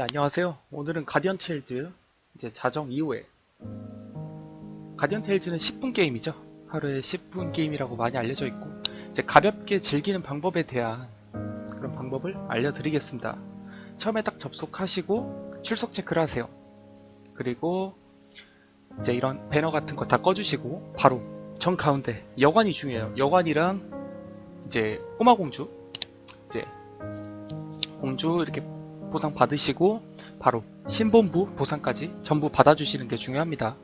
네, 안녕하세요. 오늘은 가디언 테일즈 이제 자정 이후에 가디언 테일즈는 10분 게임이죠. 하루에 10분 게임이라고 많이 알려져 있고 이제 가볍게 즐기는 방법에 대한 그런 방법을 알려드리겠습니다. 처음에 딱 접속하시고 출석 체크를 하세요. 그리고 이제 이런 배너 같은 거 다 꺼주시고 바로 정 가운데 여관이 중요해요. 여관이랑 이제 꼬마 공주 이제 공주 이렇게 보상 받으시고 바로 신본부 보상까지 전부 받아주시는 게 중요합니다.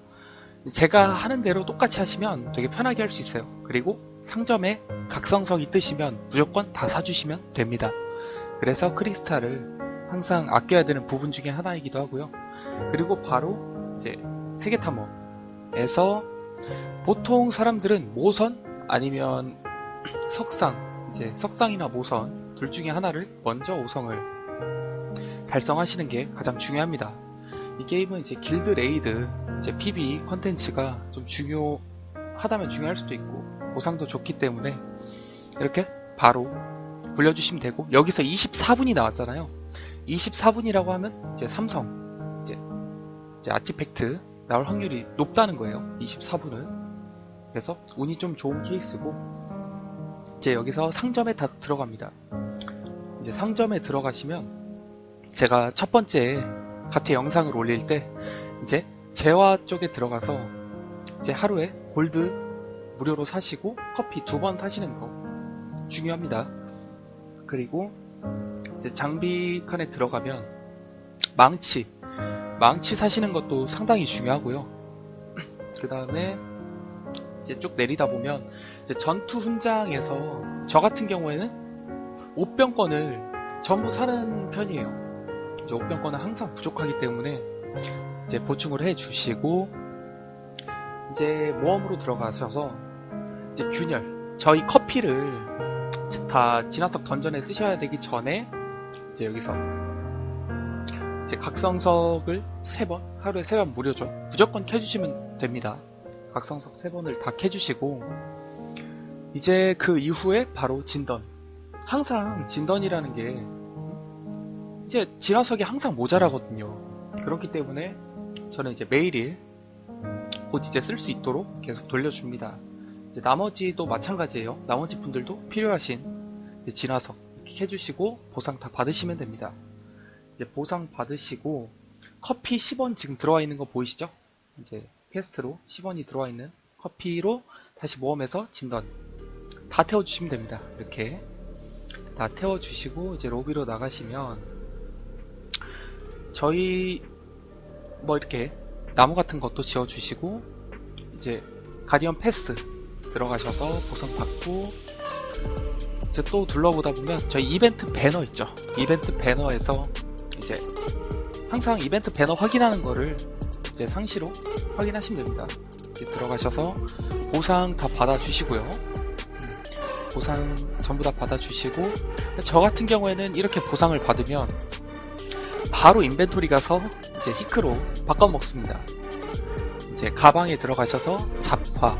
제가 하는 대로 똑같이 하시면 되게 편하게 할 수 있어요. 그리고 상점에 각성석이 뜨시면 무조건 다 사주시면 됩니다. 그래서 크리스탈을 항상 아껴야 되는 부분 중에 하나이기도 하고요. 그리고 바로 이제 세계탐험에서 보통 사람들은 모선 아니면 석상 이제 석상이나 모선 둘 중에 하나를 먼저 5성을 달성하시는 게 가장 중요합니다. 이 게임은 이제 길드 레이드, 이제 PB 컨텐츠가 좀 중요하다면 중요할 수도 있고 보상도 좋기 때문에 이렇게 바로 굴려주시면 되고 여기서 24분이 나왔잖아요. 24분이라고 하면 이제 삼성 이제, 이제 아티팩트 나올 확률이 높다는 거예요. 24분은 그래서 운이 좀 좋은 케이스고 이제 여기서 상점에 다 들어갑니다. 이제 상점에 들어가시면 제가 첫 번째 같은 영상을 올릴 때 이제 재화 쪽에 들어가서 이제 하루에 골드 무료로 사시고 커피 두 번 사시는 거 중요합니다. 그리고 이제 장비 칸에 들어가면 망치 망치 사시는 것도 상당히 중요하고요. 그 다음에 이제 쭉 내리다 보면 전투 훈장에서 저 같은 경우에는 옷병권을 전부 사는 편이에요. 이제 옷병권은 항상 부족하기 때문에 이제 보충을 해 주시고 이제 모험으로 들어가셔서 이제 균열 저희 커피를 다 진화석 던전에 쓰셔야 되기 전에 이제 여기서 이제 각성석을 3번 하루에 3번 무료죠. 무조건 켜주시면 됩니다. 각성석 3번을 다 켜주시고 이제 그 이후에 바로 진던. 항상 진던이라는 게 이제 진화석이 항상 모자라거든요. 그렇기 때문에 저는 이제 매일일 곧 이제 쓸 수 있도록 계속 돌려줍니다. 이제 나머지도 마찬가지예요. 나머지 분들도 필요하신 진화석 이렇게 해주시고 보상 다 받으시면 됩니다. 이제 보상 받으시고 커피 10원 지금 들어와 있는 거 보이시죠? 이제 퀘스트로 10원이 들어와 있는 커피로 다시 모험해서 진던 다 태워주시면 됩니다. 이렇게 다 태워주시고 이제 로비로 나가시면 저희 뭐 이렇게 나무 같은 것도 지어주시고 이제 가디언 패스 들어가셔서 보상 받고 이제 또 둘러보다 보면 저희 이벤트 배너 있죠. 이벤트 배너에서 이제 항상 이벤트 배너 확인하는 거를 이제 상시로 확인하시면 됩니다. 들어가셔서 보상 다 받아주시고요. 보상 전부 다 받아주시고 저 같은 경우에는 이렇게 보상을 받으면 바로 인벤토리 가서 이제 히크로 바꿔 먹습니다. 이제 가방에 들어가셔서 잡화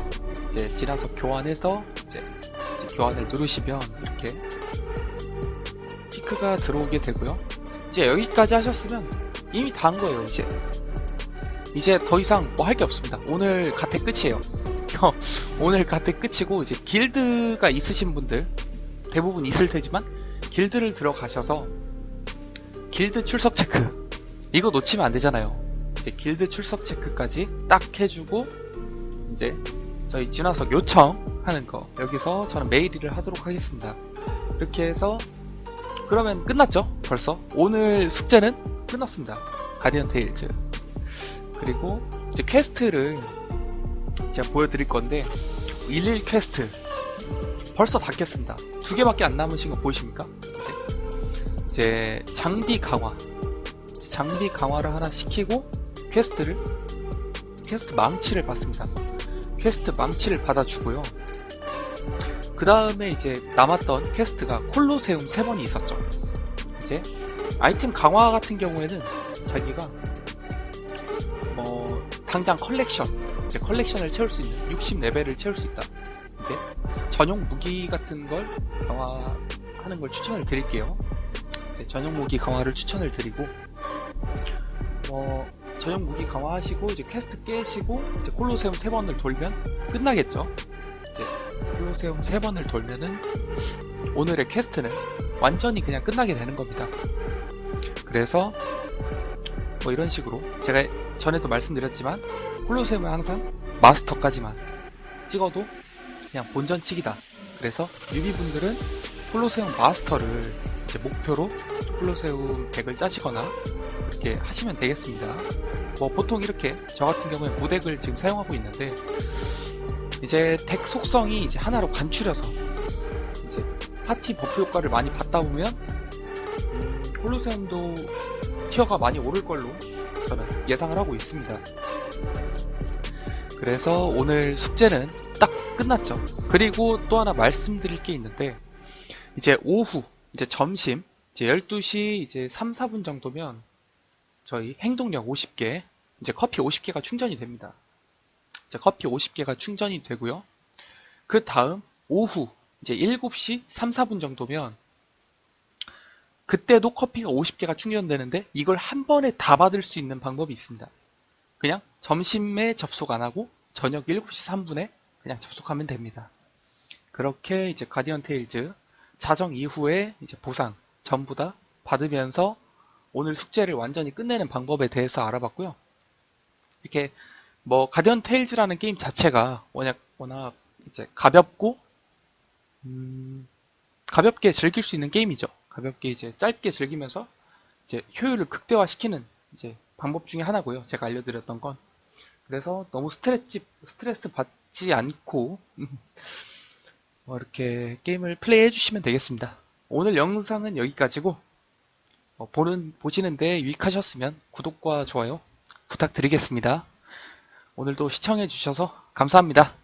이제 지나서 교환해서 이제, 이제 교환을 누르시면 이렇게 히크가 들어오게 되고요. 이제 여기까지 하셨으면 이미 다 한 거예요. 이제 이제 더 이상 뭐 할 게 없습니다. 오늘 가택 끝이에요. 오늘 가택 끝이고 이제 길드가 있으신 분들 대부분 있을 테지만 길드를 들어가셔서 길드 출석 체크. 이거 놓치면 안 되잖아요. 이제 길드 출석 체크까지 딱 해주고 이제 저희 진화석 요청하는 거. 여기서 저는 메일 일을 하도록 하겠습니다. 이렇게 해서 그러면 끝났죠? 벌써? 오늘 숙제는 끝났습니다. 가디언 테일즈. 그리고 이제 퀘스트를 제가 보여드릴 건데 11 퀘스트. 벌써 다 깼습니다. 두 개밖에 안 남으신 거 보이십니까 이제 장비 강화 장비 강화를 하나 시키고 퀘스트를 퀘스트 망치를 받습니다. 퀘스트 망치를 받아주고요. 그 다음에 이제 남았던 퀘스트가 콜로세움 3번이 있었죠. 이제 아이템 강화 같은 경우에는 자기가 뭐 당장 컬렉션 이제 컬렉션을 채울 수 있는 60레벨을 채울 수 있다. 이제 전용 무기 같은 걸 강화하는 걸 추천을 드릴게요 전용 무기 강화를 추천을 드리고 뭐 전용 무기 강화하시고 이제 퀘스트 깨시고 이제 콜로세움 세 번을 돌면 끝나겠죠. 이제 콜로세움 세 번을 돌면은 오늘의 퀘스트는 완전히 그냥 끝나게 되는 겁니다. 그래서 뭐 이런 식으로 제가 전에도 말씀드렸지만 콜로세움은 항상 마스터까지만 찍어도 그냥 본전치기다. 그래서 유비분들은 콜로세움 마스터를 이제 목표로 콜로세움 덱을 짜시거나 이렇게 하시면 되겠습니다. 뭐 보통 이렇게 저 같은 경우에 무덱을 지금 사용하고 있는데 이제 덱 속성이 이제 하나로 간추려서 이제 파티 버프 효과를 많이 받다 보면 음, 콜로세움도 티어가 많이 오를 걸로 저는 예상을 하고 있습니다. 그래서 오늘 숙제는 딱 끝났죠. 그리고 또 하나 말씀드릴 게 있는데 이제 오후 이제 점심 이제 12시 이제 3, 4분 정도면 저희 행동력 50개 이제 커피 50개가 충전이 됩니다. 이제 커피 50개가 충전이 되고요. 그 다음 오후 이제 7시 3, 4분 정도면 그때도 커피가 50개가 충전되는데 이걸 한 번에 다 받을 수 있는 방법이 있습니다. 그냥 점심에 접속 안 하고 저녁 7시 3분에 그냥 접속하면 됩니다. 그렇게 이제 가디언 테일즈 자정 이후에 이제 보상 전부 다 받으면서 오늘 숙제를 완전히 끝내는 방법에 대해서 알아봤고요. 이렇게 뭐 가디언 테일즈라는 게임 자체가 워낙 워낙 이제 가볍고 음, 가볍게 즐길 수 있는 게임이죠. 가볍게 이제 짧게 즐기면서 이제 효율을 극대화시키는 이제 방법 중에 하나고요. 제가 알려드렸던 건 그래서 너무 스트레스 스트레스 받지 않고 뭐 이렇게 게임을 플레이해 주시면 되겠습니다. 오늘 영상은 여기까지고 어, 보는 보시는데 유익하셨으면 구독과 좋아요 부탁드리겠습니다. 오늘도 시청해 주셔서 감사합니다.